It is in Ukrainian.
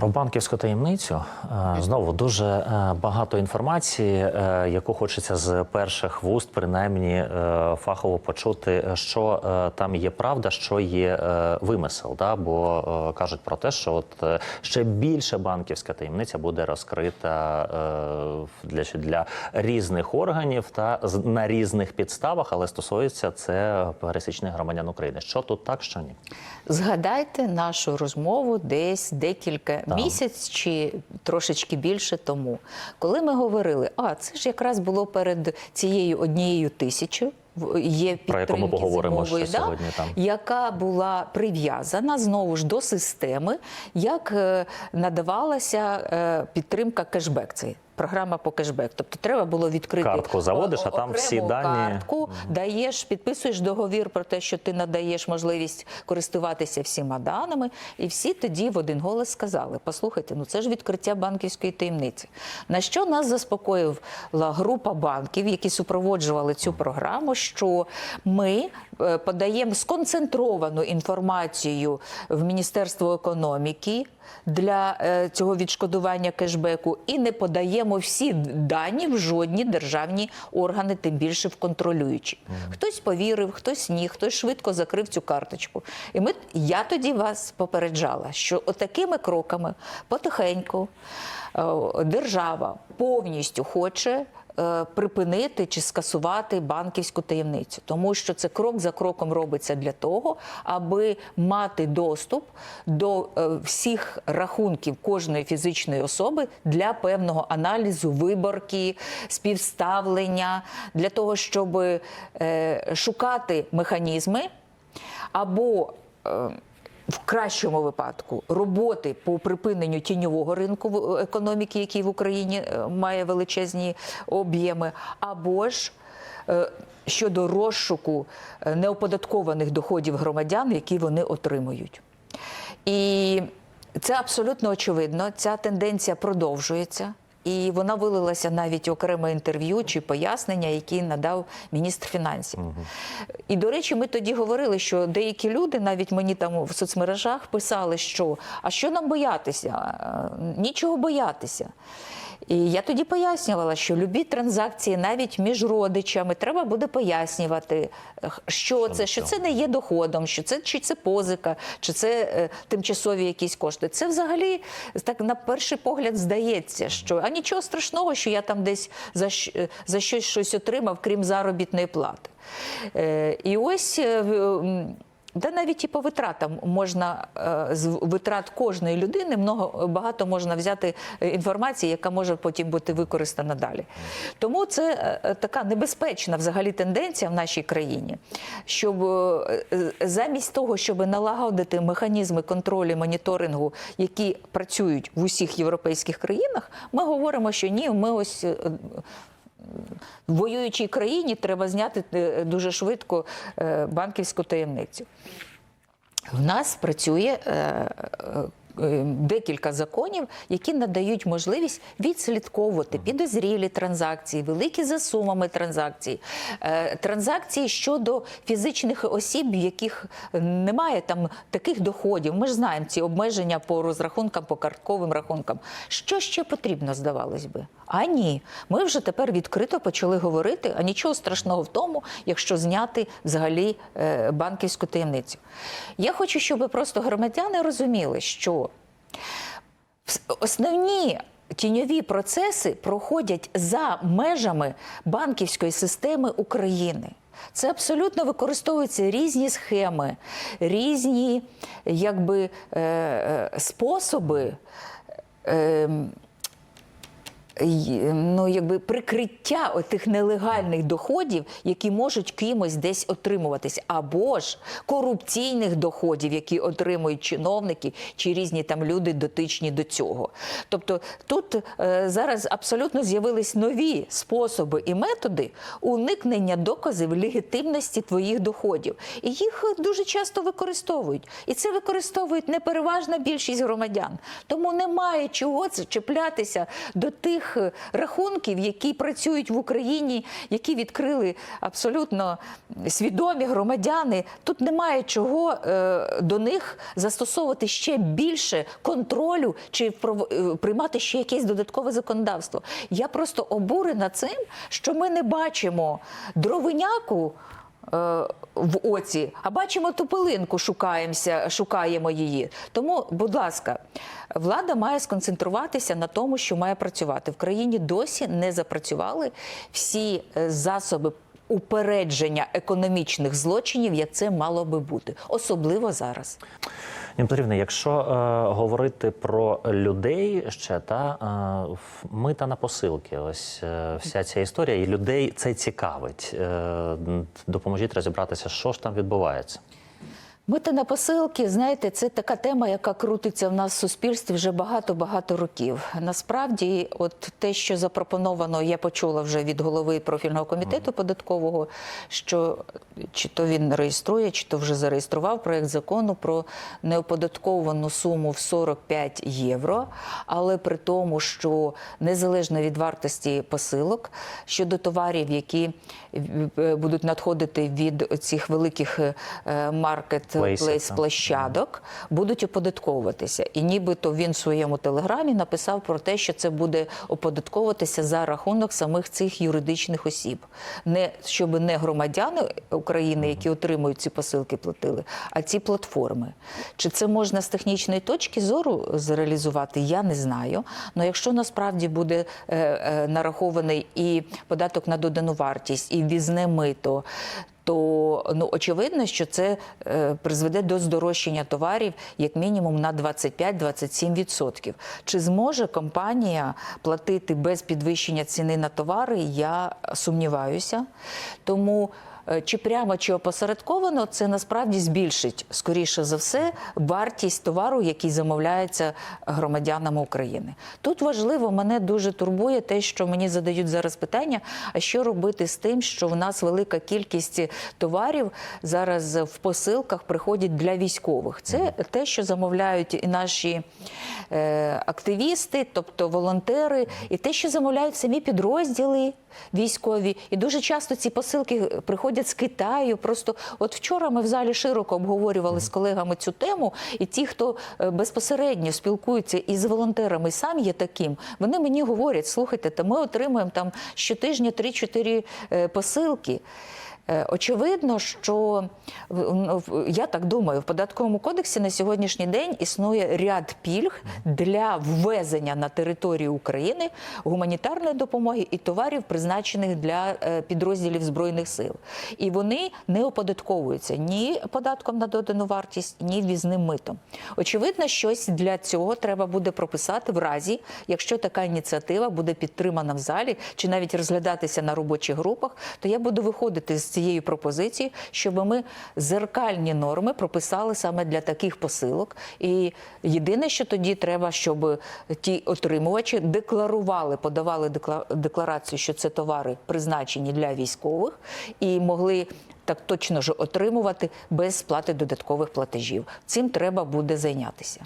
Про банківську таємницю е, знову дуже е, багато інформації, е, яку хочеться з перших вуст, принаймні фахово почути, що там є правда, що є вимисел. Да? Бо кажуть про те, що от ще більше банківська таємниця буде розкрита для, для різних органів та на різних підставах, але стосується це пересічних громадян України. Що тут так, що ні? Згадайте нашу розмову десь декілька місяць чи трошечки більше тому, коли ми говорили, а це ж якраз було перед цією однією тисячою. Є Про яку ми поговоримо зимової, ще сьогодні там. яка була прив'язана знову ж до системи, як е, надавалася е, підтримка кешбек. Це програма по кешбек. Тобто треба було відкрити Картку заводиш, а там всі дані. картку, даєш, підписуєш договір про те, що ти надаєш можливість користуватися всіма даними, і всі тоді в один голос сказали: послухайте, ну це ж відкриття банківської таємниці. На що нас заспокоїла група банків, які супроводжували цю програму, що ми е, подаємо сконцентровану інформацію в Міністерство економіки. Для е, цього відшкодування кешбеку і не подаємо всі дані в жодні державні органи, тим більше в контролюючі. Хтось повірив, хтось ні, хтось швидко закрив цю карточку. І ми я тоді вас попереджала, що отакими кроками потихеньку е, держава повністю хоче. Е, Припинити чи скасувати банківську таємницю, тому що це крок за кроком робиться для того, аби мати доступ до е, всіх рахунків кожної фізичної особи для певного аналізу, виборки, співставлення, для того, щоб е, шукати механізми або в кращому випадку роботи по припиненню тіньового ринку в- економіки, який в Україні е, має величезні об'єми, або ж е, щодо розшуку е, неоподаткованих доходів громадян, які вони отримують. І це абсолютно очевидно. Ця тенденція продовжується. І вона вилилася навіть окреме інтерв'ю чи пояснення, які надав міністр фінансів. І до речі, ми тоді говорили, що деякі люди, навіть мені там в соцмережах писали, що а що нам боятися? Е, Нічого боятися. І я тоді пояснювала, що любі транзакції, навіть між родичами, треба буде пояснювати, е, що це, що це не є доходом, що це чи це позика, чи це е, тимчасові якісь кошти. Це взагалі так на перший погляд здається, що а нічого страшного, що я там десь за, е, за щось щось отримав, крім заробітної плати. Е, і ось. Да навіть і по витратам можна е, з витрат кожної людини много багато можна взяти е, інформації, яка може потім бути використана далі. Тому це е, така небезпечна взагалі тенденція в нашій країні, щоб замість того, щоб налагодити механізми контролю, моніторингу, які працюють в усіх європейських країнах, ми говоримо, що ні, ми ось. В воюючій країні треба зняти е, дуже швидко е, банківську таємницю. В нас працює е, декілька законів, які надають можливість відслідковувати підозрілі транзакції, великі за сумами транзакцій, е, транзакції щодо фізичних осіб, в яких немає там таких доходів. Ми ж знаємо ці обмеження по розрахункам, по картковим рахункам. Що ще потрібно, здавалось би? А ні, ми вже тепер відкрито почали говорити, а нічого страшного в тому, якщо зняти взагалі е, банківську таємницю. Я хочу, щоб просто громадяни розуміли, що основні тіньові процеси проходять за межами банківської системи України. Це абсолютно використовуються різні схеми, різні якби, е, е, способи. Е, й- ну, якби прикриття тих нелегальних доходів, які можуть кимось десь отримуватись, або ж корупційних доходів, які отримують чиновники чи різні там люди дотичні до цього. Тобто тут е, зараз абсолютно з'явились нові способи і методи уникнення доказів легітимності твоїх доходів. І їх дуже часто використовують. І це використовують не переважна більшість громадян. Тому немає чого чіплятися до тих тих е, рахунків, які працюють в Україні, які відкрили абсолютно свідомі громадяни. Тут немає чого е, до них застосовувати ще більше контролю чи е, приймати ще якесь додаткове законодавство. Я просто обурена цим, що ми не бачимо дровиняку. Е, В оці, а бачимо ту пилинку, шукаємося, шукаємо її. Тому, будь ласка, влада має сконцентруватися на тому, що має працювати. В країні досі не запрацювали всі е, засоби упередження економічних злочинів, як це мало би бути, особливо зараз. Ніна Петрівна, якщо е, говорити про людей ще та е, ми та на посилки, ось е, вся ця історія, і людей це цікавить. Е, допоможіть розібратися, що ж там відбувається. Мити на посилки, знаєте, це така тема, яка крутиться в нас в суспільстві вже багато-багато років. Насправді, от те, що запропоновано, я почула вже від голови профільного комітету податкового, що чи то він реєструє, чи то вже зареєстрував проект закону про неоподатковану суму в 45 євро, але при тому, що незалежно від вартості посилок щодо товарів, які е, будуть надходити від цих великих е, маркетплейс площадок, будуть оподатковуватися. І нібито він в своєму телеграмі написав про те, що це буде оподатковуватися за рахунок самих цих юридичних осіб, не щоб не громадяни України, які отримують ці посилки, платили, а ці платформи. Чи це можна з технічної точки зору зреалізувати? Я не знаю. Але якщо насправді буде е, е, нарахований і податок на додану вартість, і ввізне мито. То ну очевидно, що це е, призведе до здорожчання товарів як мінімум на 25-27%. Чи зможе компанія платити без підвищення ціни на товари? Я сумніваюся. Тому чи прямо чи опосередковано це насправді збільшить скоріше за все вартість товару, який замовляється громадянами України. Тут важливо мене дуже турбує те, що мені задають зараз питання: а що робити з тим, що в нас велика кількість товарів зараз в посилках приходять для військових? Це те, що замовляють і наші е, активісти, тобто волонтери, і те, що замовляють самі підрозділи військові. І дуже часто ці посилки приходять з Китаю. Просто от вчора ми в залі широко обговорювали з колегами цю тему, і ті, хто е, безпосередньо спілкуються із волонтерами, і сам є таким, вони мені говорять: слухайте, та ми отримуємо там щотижня 3-4 е, посилки. Е, Очевидно, що ну, я так думаю, в податковому кодексі на сьогоднішній день існує ряд пільг для ввезення на територію України гуманітарної допомоги і товарів, призначених для е, підрозділів збройних сил. І вони не оподатковуються ні податком на додану вартість, ні ввізним митом. Очевидно, щось для цього треба буде прописати в разі, якщо така ініціатива буде підтримана в залі чи навіть розглядатися на робочих групах, то я буду виходити з цією пропозицією, щоб ми зеркальні норми прописали саме для таких посилок. І єдине, що тоді треба, щоб ті отримувачі декларували, подавали декларацію, що це товари призначені для військових, і могли. Так точно ж отримувати без сплати додаткових платежів. Цим треба буде зайнятися.